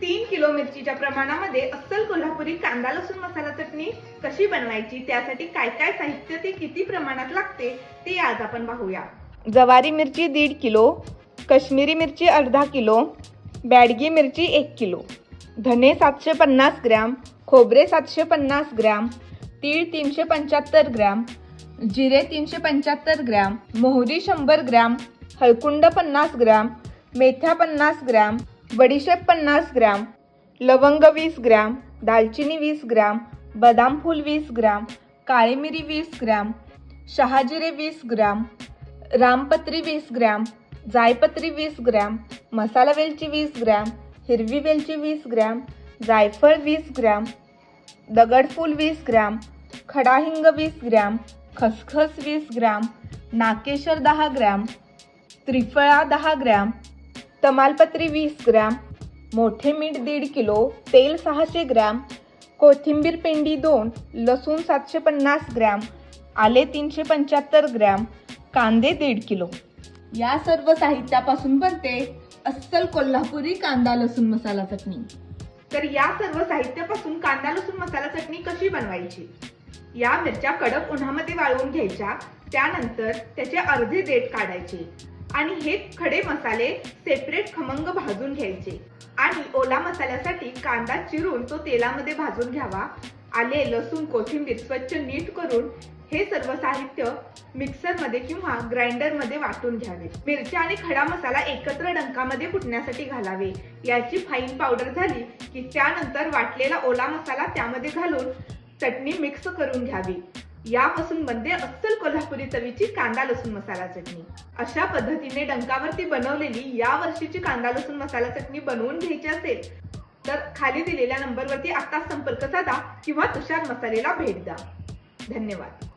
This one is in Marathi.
तीन किलो मिरचीच्या प्रमाणामध्ये अस्सल कोल्हापुरी कांदा लसूण मसाला चटणी कशी बनवायची? त्यासाठी काय काय साहित्य ते किती प्रमाणात लागते ते आज आपण पाहूया. जवारी मिरची दीड किलो कश्मीरी मिरची अर्धा किलो बॅडगी मिरची एक किलो धने सातशे पन्नास ग्रॅम खोबरे सातशे पन्नास ग्रॅम तीळ तीनशे पंच्याहत्तर ग्रॅम जिरे तीनशे पंच्याहत्तर ग्रॅम मोहरी शंभर ग्रॅम हळकुंड पन्नास ग्रॅम मेथ्या पन्नास ग्रॅम बडीशेप पन्नास ग्रॅम लवंग वीस ग्रॅम दालचिनी वीस ग्रॅम बदाम फूल वीस ग्रॅम काळी मिरी वीस ग्रॅम शहाजिरे वीस ग्रॅम रामपत्री वीस ग्रॅम जायपत्री वीस ग्रॅम मसाला वेलची वीस ग्रॅम हिरवी वेलची वीस ग्रॅम जायफळ वीस ग्रॅम दगडफूल वीस ग्रॅम खडाहिंग वीस ग्रॅम खसखस वीस ग्रॅम नाकेशर दहा ग्रॅम त्रिफळा दहा ग्रॅम तमालपत्री वीस ग्रॅम मोठे मीठ दीड किलो तेल सहाशे ग्रॅम कोथिंबीर पेंडी दोन लसूण सातशे पन्नास ग्रॅम आले तीनशे पंच्याहत्तर ग्रॅम कांदे दीड किलो. या सर्व साहित्यापासून बनते अस्सल कोल्हापुरी कांदा लसूण मसाला चटणी. तर या सर्व साहित्यापासून कांदा लसूण मसाला चटणी कशी बनवायची? या मिरच्या कडक उन्हामध्ये वाळवून घ्यायच्या त्यानंतर त्याचे अर्धे देठ काढायचे. आणि हे खडे मसाले सेपरेट खमंग भाजून घ्यायचे. आणि ओला मसाल्यासाठी कांदा चिरून तो तेलामध्ये भाजून घ्यावा. आले लसूण कोथिंबीर स्वच्छ नीट करून हे सर्व साहित्य मिक्सरमध्ये किंवा ग्राइंडरमध्ये वाटून घ्यावे. मिरच्या आणि खडा मसाला एकत्र डंकामध्ये फुटण्यासाठी घालावे. याची फाईन पावडर झाली की त्यानंतर वाटलेला ओला मसाला त्यामध्ये घालून चटणी मिक्स करून घ्यावी. यापासून बनते अस्सल कोल्हापुरी चवीची कांदा लसूण मसाला चटणी. अशा पद्धतीने डंकावरती बनवलेली या वर्षीची कांदा लसूण मसाला चटणी बनवून घ्यायची असेल तर खाली दिलेल्या नंबरवरती आत्ताच संपर्क साधा किंवा तुषार मसालेला भेट द्या. धन्यवाद.